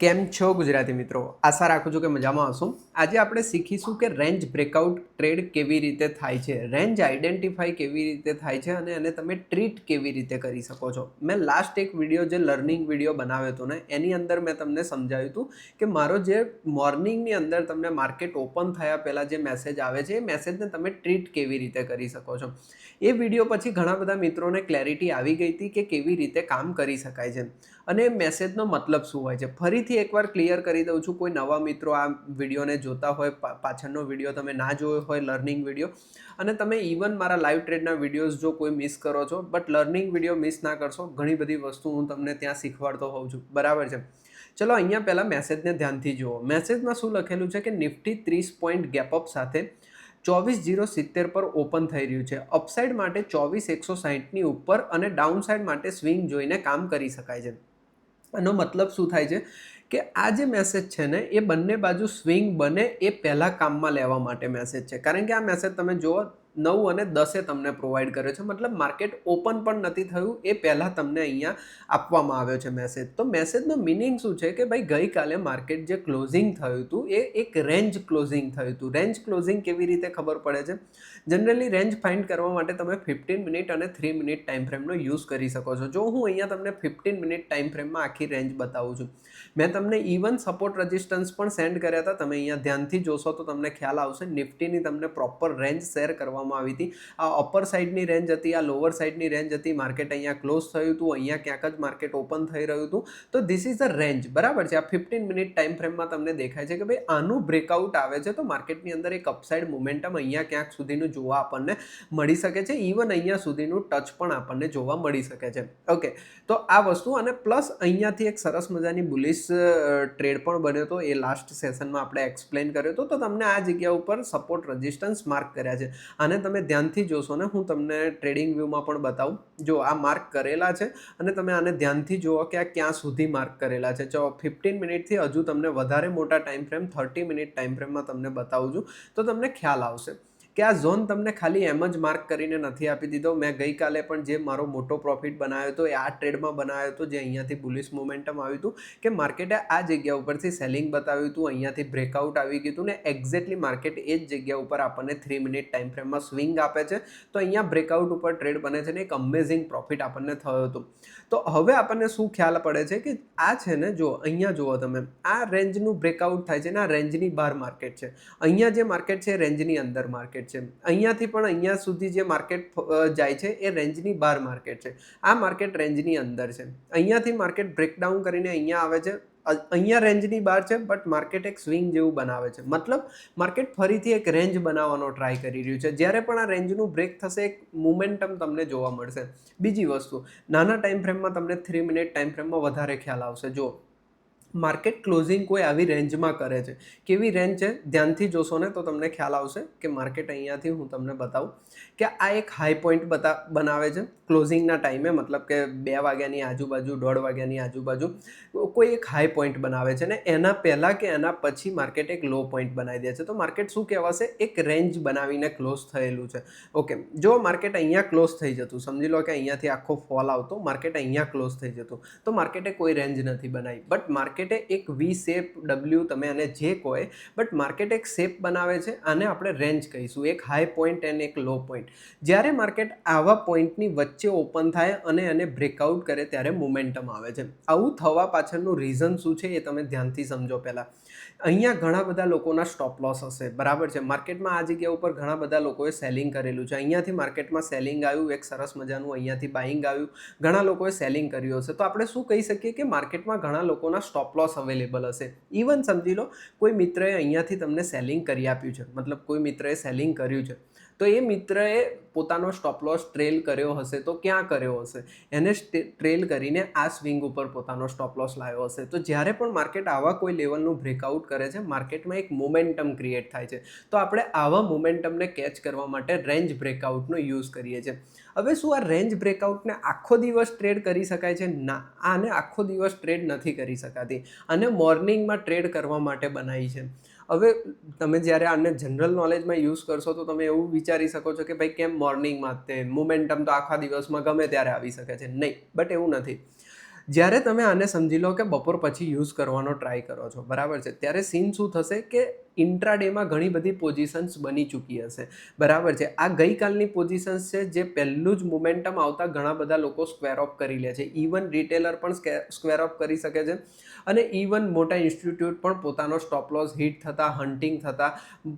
કેમ છો ગુજરાતી મિત્રો? આશા રાખું છું કે મજામાં હશું. આજે આપણે શીખીશું કે રેન્જ બ્રેકઆઉટ ટ્રેડ કેવી રીતે થાય છે, રેન્જ આઈડેન્ટિફાઈ કેવી રીતે થાય છે અને એને તમે ટ્રીટ કેવી રીતે કરી શકો છો. મેં લાસ્ટ એક વીડિયો, જે લર્નિંગ વીડિયો બનાવ્યો હતો ને, એની અંદર મેં તમને સમજાવ્યું હતું કે મારો જે મોર્નિંગની અંદર તમને માર્કેટ ઓપન થયા પહેલાં જે મેસેજ આવે છે, એ મેસેજને તમે ટ્રીટ કેવી રીતે કરી શકો છો. એ વીડિયો પછી ઘણા બધા મિત્રોને ક્લેરિટી આવી ગઈ હતી કે કેવી રીતે કામ કરી શકાય છે. અને મેસેજનો મતલબ શું હોય છે? ફરીથી એકવાર ક્લિયર કરી દઉં છું, કોઈ નવા મિત્રો આ વિડીયોને જોતા હોય પાછળનો વીડિયો તમે ના જોયો હોય લર્નિંગ વીડિયો અને તમે ઇવન મારા લાઈવ ટ્રેડના વિડીયોઝ જો કોઈ મિસ કરો છો બટ લર્નિંગ વીડિયો મિસ ના કરશો, ઘણી બધી વસ્તુ હું તમને ત્યાં શીખવાડતો હોઉં છું. બરાબર છે? ચલો, અહીંયા પહેલાં મેસેજને ધ્યાનથી જુઓ. મેસેજમાં શું લખેલું છે કે નિફ્ટી ત્રીસ પોઈન્ટ ગેપઅપ સાથે ચોવીસ જીરો સિત્તેર પર ઓપન થઈ રહ્યું છે. અપસાઇડ માટે ચોવીસ એકસો સાહીઠની ઉપર અને ડાઉનસાઇડ માટે સ્વિંગ જોઈને કામ કરી શકાય છે. આનો મતલબ શું થાય છે? કે આ જે મેસેજ છે ને, એ બંને બાજુ સ્વિંગ બને એ પહેલાં કામમાં લેવા માટે મેસેજ છે. કારણ કે આ મેસેજ તમે જુઓ નવ અને દસે તમને પ્રોવાઈડ કર્યો છે. મતલબ માર્કેટ ઓપન પણ નથી થયું, એ પહેલાં તમને અહીંયા આપવામાં આવ્યો છે મેસેજ તો મેસેજનો મિનિંગ શું છે? કે ભાઈ, ગઈકાલે માર્કેટ જે ક્લોઝિંગ થયું હતું, એ એક રેન્જ ક્લોઝિંગ થયું હતું. રેન્જ ક્લોઝિંગ કેવી રીતે ખબર પડે છે? જનરલી રેન્જ ફાઇન્ડ કરવા માટે તમે ફિફ્ટીન મિનિટ અને થ્રી મિનિટ ટાઈમ ફ્રેમનો યુઝ કરી શકો છો. જો હું અહીંયા તમને ફિફ્ટીન મિનિટ ટાઈમ ફ્રેમમાં આખી રેન્જ બતાવું છું. મેં તમને ઇવન સપોર્ટ રજિસ્ટન્સ પણ સેન્ડ કર્યા હતા. તમે અહીંયા ધ્યાનથી જોશો તો તમને ખ્યાલ આવશે. નિફ્ટીની તમને પ્રોપર રેન્જ શેર કરવામાં આવી હતી. આ અપર સાઇડની રેન્જ હતી, આ લોઅર સાઇડની રેન્જ હતી. માર્કેટ અહીંયા ક્લોઝ થયું હતું, અહીંયા ક્યાંક જ માર્કેટ ઓપન થઈ રહ્યું હતું. તો ધીસ ઇઝ અ રેન્જ બરાબર છે? આ ફિફ્ટીન મિનિટ ટાઈમ ફ્રેમમાં તમને દેખાય છે કે ભાઈ આનું બ્રેકઆઉટ આવે છે. તો માર્કેટની અંદર એક અપસાઇડ મોમેન્ટમ અહીંયા ક્યાંક સુધીનું જોવા આપણને મળી શકે છે. ઇવન અહીંયા સુધીનું ટચ પણ આપણને જોવા મળી શકે છે. ઓકે તો આ વસ્તુ અને પ્લસ અહીંયાથી એક સરસ મજાની બુલિશ ટ્રેડ પણ બન્યો હતો. એ લાસ્ટ સેશનમાં આપણે એક્સપ્લેન કર્યો હતો. તો તમને આ જગ્યા ઉપર સપોર્ટ રજિસ્ટન્સ માર્ક કર્યા છે. આને તમે ધ્યાનથી જોશો ને, હું તમને ટ્રેડિંગ વ્યૂમાં પણ બતાવું. જો આ માર્ક કરેલા છે અને તમે આને ધ્યાનથી જુઓ કે આ ક્યાં સુધી માર્ક કરેલા છે. ચો ફિફ્ટીન મિનિટથી હજુ તમને વધારે મોટા time frame thirty minute time ફ્રેમમાં તમને બતાવું છું. તો તમને ખ્યાલ આવશે. કે આ ઝોન તમને ખાલી એમ જ માર્ક કરીને નથી આપી દીધો. મેં ગઈકાલે પણ જે મારો મોટો પ્રોફિટ બનાવ્યો હતો, એ આ ટ્રેડમાં બનાવ્યો હતો, જે અહીંયાથી બુલિશ મોમેન્ટમ આવ્યું હતું, કે માર્કેટે આ જગ્યા ઉપરથી સેલિંગ બતાવ્યું હતું, અહીંયાથી બ્રેકઆઉટ આવી ગયું હતું ને એક્ઝેક્ટલી માર્કેટ એ જ જગ્યા ઉપર આપણને થ્રી મિનિટ ટાઈમ ફ્રેમમાં સ્વિંગ આપે છે. તો અહીંયા બ્રેકઆઉટ ઉપર ટ્રેડ બને છે ને એક અમેઝિંગ પ્રોફિટ આપણને થયો હતો. તો હવે આપણને શું ખ્યાલ પડે છે કે આ છે ને જો, અહીંયા જુઓ તમે, આ રેન્જનું બ્રેકઆઉટ થાય છે ને આ રેન્જની બહાર માર્કેટ છે. અહીંયા જે માર્કેટ છે રેન્જની અંદર માર્કેટ છે. અહીંયાથી પણ અહીંયા સુધી જે માર્કેટ જાય છે એ રેન્જની બહાર માર્કેટ છે. આ માર્કેટ રેન્જની અંદર છે. અહીંયાથી માર્કેટ બ્રેકડાઉન કરીને અહીંયા આવે છે. અહીંયા રેન્જની બહાર છે બટ માર્કેટ એક સ્વિંગ જેવું બનાવે છે. મતલબ માર્કેટ ફરીથી એક રેન્જ બનાવવાનો ટ્રાય કરી રહ્યું છે. જ્યારે પણ આ રેન્જનું બ્રેક થશે, એક મુમેન્ટમ તમને જોવા મળશે. બીજી વસ્તુ, નાના ટાઈમ ફ્રેમમાં તમને થ્રી મિનિટ ટાઈમ ફ્રેમમાં વધારે ખ્યાલ આવશે. જો માર્કેટ ક્લોઝિંગ કોઈ આવી રેન્જમાં કરે છે. કેવી રેન્જ છે? ધ્યાનથી જોશો ને તો તમને ખ્યાલ આવશે કે માર્કેટ અહીંયાથી હું તમને બતાવું કે આ એક હાઈ પોઈન્ટ બતા, બનાવે છે. ક્લોઝિંગના ટાઈમે મતલબ કે બે વાગ્યાની આજુબાજુ, દોઢ વાગ્યાની આજુબાજુ કોઈ એક હાઈ પોઈન્ટ બનાવે છે ને એના પહેલાં કે એના પછી માર્કેટ એક લો પોઈન્ટ બનાવી દે છે. તો માર્કેટ શું કહેવાશે? એક રેન્જ બનાવીને ક્લોઝ થયેલું છે. ઓકે, જો માર્કેટ અહીંયા ક્લોઝ થઈ જતું, સમજી લો કે અહીંયાથી આખો ફોલ આવતો, માર્કેટ અહીંયા ક્લોઝ થઈ જતું, તો માર્કેટે કોઈ રેન્જ નથી બનાવી. બટ માર્કેટે એક વી શેપ ડબલ્યુ તમે આને જે કહો બટ માર્કેટ એક શેપ બનાવે છે આને આપણે રેન્જ કહીશું. એક હાઈ પોઈન્ટ એન્ડ એક લો પોઈન્ટ. જ્યારે માર્કેટ આવા પોઈન્ટની વચ્ચે ઓપન થાય અને એને બ્રેકઆઉટ કરે ત્યારે મોમેન્ટમ આવે છે. આવું થવા પાછળનું રીઝન શું છે એ તમે ધ્યાનથી સમજો પહેલાં. અહીંયા ઘણા બધા લોકોના સ્ટોપ લોસ હશે. બરાબર છે? માર્કેટમાં આ જગ્યા ઉપર ઘણા બધા લોકોએ સેલિંગ કરેલું છે. અહીંયાથી માર્કેટમાં સેલિંગ આવ્યું, એક સરસ મજાનું અહીંયાથી બાઇંગ આવ્યું. ઘણા લોકોએ સેલિંગ કર્યું હશે. તો આપણે શું કહી શકીએ કે માર્કેટમાં ઘણા લોકોના સ્ટોપ લોસ અવેલેબલ હશે. ઇવન સમજી લો, કોઈ મિત્રએ અહીંયાથી તમને સેલિંગ કરી આપ્યું છે. મતલબ કોઈ મિત્રએ સેલિંગ કર્યું છે. તો એ મિત્રએ પોતાનો સ્ટોપ લોસ ટ્રેલ કર્યો હશે તો ક્યાં કર્યો હશે? એને ટ્રેલ કરીને આ સ્વિંગ ઉપર પોતાનો સ્ટોપ લોસ લાવ્યો હશે. તો જ્યારે પણ માર્કેટ આવા કોઈ લેવલનું બ્રેકઆઉટ કરે છે માર્કેટમાં એક મોમેન્ટમ ક્રિએટ થાય છે. તો આપણે આવા મોમેન્ટમને કેચ કરવા માટે રેન્જ બ્રેકઆઉટનો યુઝ કરીએ છીએ. હવે શું આ રેન્જ બ્રેકઆઉટને આખો દિવસ ટ્રેડ કરી શકાય છે? ના, આને આખો દિવસ ટ્રેડ નથી કરી શકાતી. અને મોર્નિંગમાં ટ્રેડ કરવા માટે બનાવી છે. હવે તમે જ્યારે આને જનરલ નોલેજમાં યુઝ કરશો તો તમે એવું વિચારી શકો છો કે ભાઈ કેમ મોર્નિંગમાં તે મોમેન્ટમ તો આખા દિવસમાં ગમે ત્યારે આવી શકે છે. નહીં બટ એવું નથી. જ્યારે તમે આને સમજી લો કે બપોર પછી યુઝ કરવાનો ટ્રાય કરો છો, બરાબર છે? ત્યારે સીન શું થશે કે ઇન્ટ્રાડેમાં ઘણી બધી પોઝિશન્સ બની ચૂકી હશે. બરાબર છે. આ ગઈકાલની પોઝિશન્સ છે જે પહેલું જ મોમેન્ટમ આવતા ઘણા બધા લોકો સ્ક્વેર ઓફ કરી લે છે. ઇવન રિટેલર પણ સ્ક્વેર ઓફ કરી શકે છે અને ઇવન મોટા ઇન્સ્ટિટ્યૂટ પણ પોતાનો સ્ટોપ લોસ હિટ થતાં હન્ટિંગ થતાં,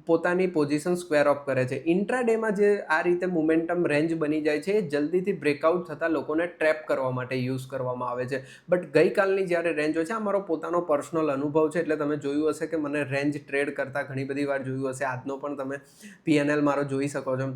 પોતાની પોઝિશન સ્ક્વેર ઓફ કરે છે. ઇન્ટ્રાડેમાં જે આ રીતે મોમેન્ટમ રેન્જ બની જાય છે એ જલ્દીથી બ્રેકઆઉટ થતાં લોકોને ટ્રેપ કરવા માટે યુઝ કરવામાં આવે છે. બટ ગઈકાલની જ્યારે રેન્જ હોય છે, આ મારો પોતાનો પર્સનલ અનુભવ છે, એટલે તમે જોયું હશે કે મને રેન્જ ટ્રેડ કરતાં ઘણી બધી વાર જોયું હશે. આજનો પણ તમે પીએનએલ મારો જોઈ શકો છો.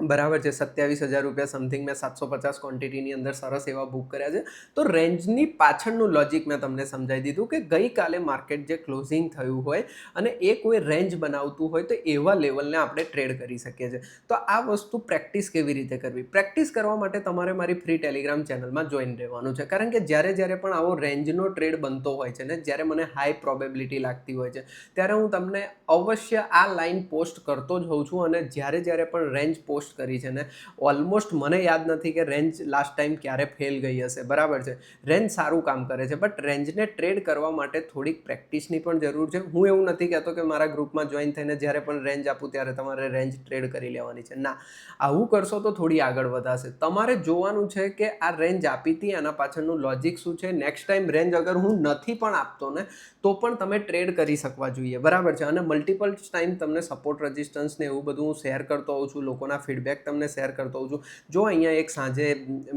બરાબર છે, સત્યાવીસ હજાર રૂપિયા સમથિંગ મેં સાતસો પચાસ ક્વોન્ટિટીની અંદર સરસ એવા બુક કર્યા છે. તો રેન્જની પાછળનું લોજિક મેં તમને સમજાવી દીધું કે ગઈકાલે માર્કેટ જે ક્લોઝિંગ થયું હોય અને એ કોઈ રેન્જ બનાવતું હોય તો એવા લેવલને આપણે ટ્રેડ કરી શકીએ છીએ. તો આ વસ્તુ પ્રેક્ટિસ કેવી રીતે કરવી? પ્રેક્ટિસ કરવા માટે તમારે મારી ફ્રી ટેલિગ્રામ ચેનલમાં જોઈન રહેવાનું છે. કારણ કે જ્યારે જ્યારે પણ આવો રેન્જનો ટ્રેડ બનતો હોય છે ને, જ્યારે મને હાઈ પ્રોબેબિલિટી લાગતી હોય છે, ત્યારે હું તમને અવશ્ય આ લાઇન પોસ્ટ કરતો જ હોઉં છું અને જ્યારે જ્યારે પણ રેન્જ પોસ્ટ પોસ્ટ કરી છે ને ઓલમોસ્ટ મને યાદ નથી કે રેન્જ લાસ્ટ ટાઈમ ક્યારે ફેલ ગઈ હશે. બરાબર છે? રેન્જ સારું કામ કરે છે બટ રેન્જને ટ્રેડ કરવા માટે થોડીક પ્રેક્ટિસની પણ જરૂર છે. હું એવું નથી કહેતો કે મારા ગ્રુપમાં જોઈન થઈને જ્યારે પણ રેન્જ આપું ત્યારે તમારે રેન્જ ટ્રેડ કરી લેવાની છે. ના, આવું કરશો તો થોડી આગળ વધાશે. તમારે જોવાનું છે કે આ રેન્જ આપી હતી એના પાછળનું લોજિક શું છે? નેક્સ્ટ ટાઈમ રેન્જ અગર હું નથી પણ આપતો ને, તો પણ તમે ટ્રેડ કરી શકવા જોઈએ. બરાબર છે? અને મલ્ટિપલ ટાઈમ તમને સપોર્ટ રજિસ્ટન્સ ને એવું બધું હું શેર કરતો હોઉં છું, લોકોના ફીડબેક તમને શેર કરતો હોઉં છું. જો અહીંયા એક સાંજે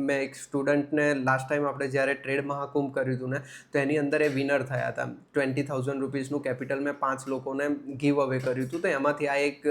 મેં એક સ્ટુડન્ટને લાસ્ટ ટાઈમ આપણે જ્યારે ટ્રેડ મહાકુંભ કર્યું હતું ને, તો એની અંદર એ વિનર થયા હતા. ટ્વેન્ટી થાઉઝન્ડ રૂપીઝનું કેપિટલ મેં પાંચ લોકોને ગીવ અવે કર્યું હતું. તો એમાંથી આ એક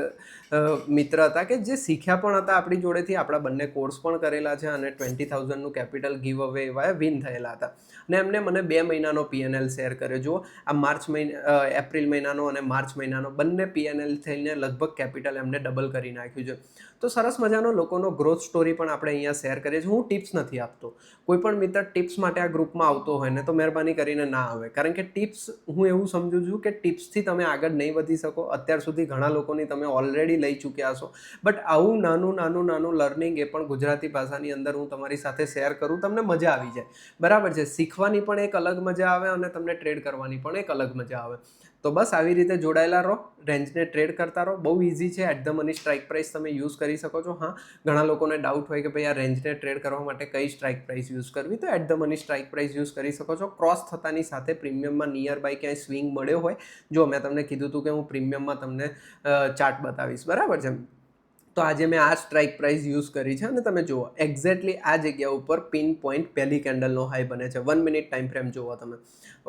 મિત્ર હતા કે જે શીખ્યા પણ હતા આપણી જોડેથી. આપણા બંને કોર્સ પણ કરેલા છે અને ટ્વેન્ટી થાઉઝન્ડનું કેપિટલ ગીવ અવે એવા વિન થયેલા હતા. અને એમને મને બે મહિનાનો પીએનએલ શેર કર્યો. જુઓ, આ માર્ચ મહિના એપ્રિલ મહિનાનો અને માર્ચ મહિનાનો બંને પીએનએલ થઈને લગભગ કેપિટલ એમને ડબલ કરી નાખ્યું છે. તો સરસ મજાનો લોકોનો ગ્રોથ સ્ટોરી પણ આપણે અહીંયા શેર કરીએ છીએ. હું ટિપ્સ નથી આપતો. કોઈ પણ મિત્ર ટિપ્સ માટે આ ગ્રુપમાં આવતો હોય ને તો મહેરબાની કરીને ના આવે. કારણ કે ટિપ્સ હું એવું સમજુ છું કે ટિપ્સથી તમે આગળ નહીં વધી શકો. અત્યાર સુધી ઘણા લોકોની તમે ઓલરેડી લઈ ચૂક્યા છો બટ આવું નાનું નાનું નાનું લર્નિંગ એ પણ ગુજરાતી ભાષાની અંદર હું તમારી સાથે શેર કરું, તમને મજા આવી જાય. બરાબર છે? શીખવાની પણ એક અલગ મજા આવે અને તમને ટ્રેડ કરવાની પણ એક અલગ મજા આવે. તો બસ આવી રીતે જોડાયેલા રહો, રેન્જને ટ્રેડ કરતા રહો. બહુ ઇઝી છે. At the money strike price તમે યુઝ કરી શકો છો. હા, ઘણા લોકોને ડાઉટ હોય કે ભાઈ આ રેન્જને ટ્રેડ કરવા માટે કઈ સ્ટ્રાઇક પ્રાઇસ યુઝ કરવી. તો at the money strike price use કરી શકો છો. ક્રોસ થતાની સાથે પ્રીમિયમમાં નિયર બાય ક્યાંય સ્વિંગ મળ્યો હોય, જો મેં તમને કીધું હતું કે હું પ્રીમિયમમાં તમને ચાર્ટ બતાવીશ. બરાબર છે? તો આજે મેં આ સ્ટ્રાઇક પ્રાઇસ યુઝ કરી છે અને તમે જુઓ એક્ઝેક્ટલી આ જગ્યા ઉપર પિન પોઈન્ટ પહેલી કેન્ડલનો હાઈ બને છે. વન મિનિટ ટાઈમ ફ્રેમ જુઓ તમે.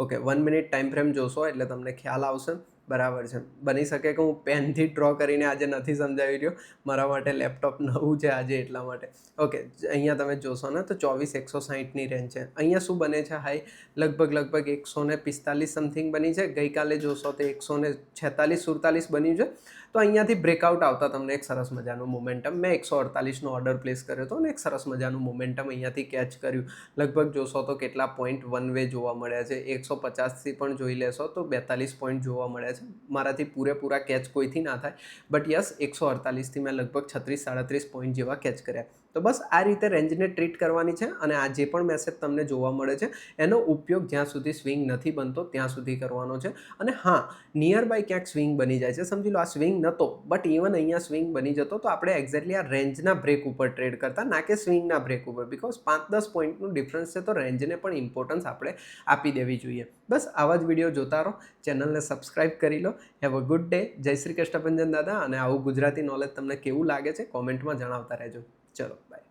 Okay one minute time frame જોશો એટલે તમને ખ્યાલ આવશે. બરાબર છે. બની શકે કે હું પેનથી ડ્રો કરીને આજે નથી સમજાવી રહ્યો. મારા માટે લેપટોપ નવું છે આજે એટલા માટે. ઓકે અહીંયા તમે જોશો ને તો ચોવીસ એકસો સાહીઠની રેન્જ છે. અહીંયા શું બને છે હાઈ લગભગ લગભગ એકસો ને પિસ્તાલીસ સમથિંગ બની છે. ગઈકાલે જોશો તો એકસો ને છેતાલીસ, સુડતાલીસ બન્યું છે. તો અહીંયાથી બ્રેકઆઉટ આવતા તમને એક સરસ મજાનું મોમેન્ટમ મેં એકસો અડતાલીસનો ઓર્ડર પ્લેસ કર્યો હતો અને એક સરસ મજાનું મોમેન્ટમ અહીંયાથી કેચ કર્યું. લગભગ જોશો તો કેટલા પોઈન્ટ વન વે જોવા મળ્યા છે. એકસો પચાસથી પણ જોઈ લેશો તો બેતાલીસ પોઈન્ટ જોવા મળ્યા છે. મારાથી પૂરેપૂરા કેચ કોઈથી ના થાય. બટ યસ એકસો અડતાલીસથી મેં લગભગ છત્રીસ, સાડત્રીસ પોઈન્ટ જેવા કેચ કર્યા. તો બસ આ રીતે રેન્જને ટ્રીટ કરવાની છે અને આ જે પણ મેસેજ તમને જોવા મળે છે, એનો ઉપયોગ જ્યાં સુધી સ્વિંગ નથી બનતો, ત્યાં સુધી કરવાનો છે. અને હા નિયર બાય ક્યાંક સ્વિંગ બની જાય છે. સમજી લો, આ સ્વિંગ નહોતો બટ ઇવન અહીંયા સ્વિંગ બની જતો, તો આપણે એક્ઝેક્ટલી આ રેન્જના બ્રેક ઉપર ટ્રેડ કરતા, ના કે સ્વિંગના બ્રેક ઉપર બિકોઝ પાંચ દસ પોઈન્ટનું ડિફરન્સ છે, તો રેન્જને પણ ઇમ્પોર્ટન્સ આપણે આપી દેવી જોઈએ. બસ, આવા જ વીડિયો જોતા રહો, ચેનલને સબસ્ક્રાઇબ કરી લો હેવ અ ગુડ ડે જય શ્રી કૃષ્ણભંજન દાદા, અને આવું ગુજરાતી નોલેજ તમને કેવું લાગે છે કોમેન્ટમાં જણાવતા રહેજો. ચલો બાય